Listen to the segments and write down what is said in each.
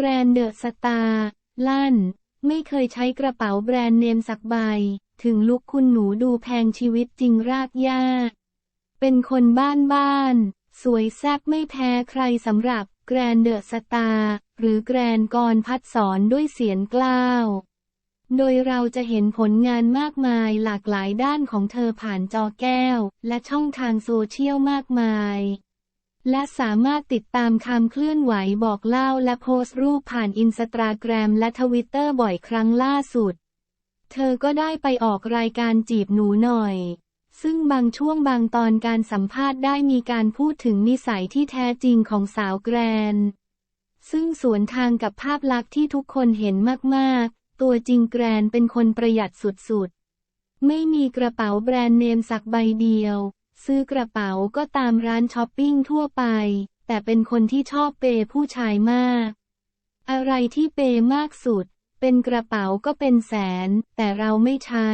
แกรนเดอะสตาร์ลั่น ไม่เคยใช้กระเป๋าแบรนด์เนมสักใบ ถึงลุกคุณหนูดูแพงชีวิตจริงรากหญ้า เป็นคนบ้านบ้าน สวยแซ่บไม่แพ้ใครสำหรับแกรนเดอะสตาร์หรือแกรนกรพัดสอนด้วยเสียงกล้าว โดยเราจะเห็นผลงานมากมายหลากหลายด้านของเธอผ่านจอแก้ว และช่องทางโซเชียลมากมาย และสามารถติดตามคำเคลื่อนไหวบอกเล่าและโพสต์รูปผ่านอินสตาแกรมและทวิตเตอร์บ่อยครั้งล่าสุด เธอก็ได้ไปออกรายการจีบหนูหน่อย ซึ่งบางช่วงบางตอนการสัมภาษณ์ได้มีการพูดถึงนิสัยที่แท้จริงของสาวแกรน ซึ่งสวนทางกับภาพลักษณ์ที่ทุกคนเห็นมากๆ ตัวจริงแกรนเป็นคนประหยัดสุดๆ ไม่มีกระเป๋าแบรนด์เนมสักใบเดียว ซื้อกระเป๋าก็ตามร้านช้อปปิ้งทั่วไป แต่เป็นคนที่ชอบเปย์ผู้ชายมาก อะไรที่เปย์มากสุด เป็นกระเป๋าก็เป็นแสน แต่เราไม่ใช้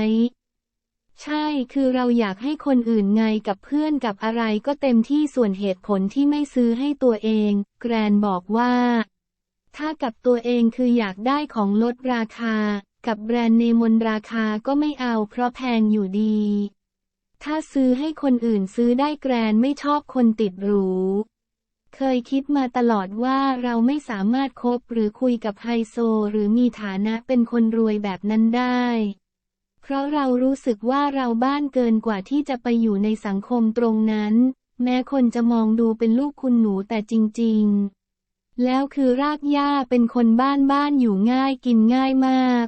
ใช่คือเราอยากให้คนอื่นไงกับเพื่อนกับอะไรก็เต็มที่ส่วนเหตุผลที่ไม่ซื้อให้ตัวเอง แกรนบอกว่า ถ้ากับตัวเองคืออยากได้ของลดราคา กับแบรนด์เนมนราคาก็ไม่เอาเพราะแพงอยู่ดี ถ้าซื้อให้คนอื่นซื้อได้แกรนไม่ชอบคนติดหรู เคยคิดมาตลอดว่าเราไม่สามารถคบหรือคุยกับไฮโซหรือมีฐานะเป็นคนรวยแบบนั้นได้ เพราะเรารู้สึกว่าเราบ้านเกินกว่าที่จะไปอยู่ในสังคมตรงนั้น แม้คนจะมองดูเป็นลูกคุณหนูแต่จริง ๆ แล้วคือรากหญ้าเป็นคนบ้านบ้านอยู่ง่ายกินง่ายมาก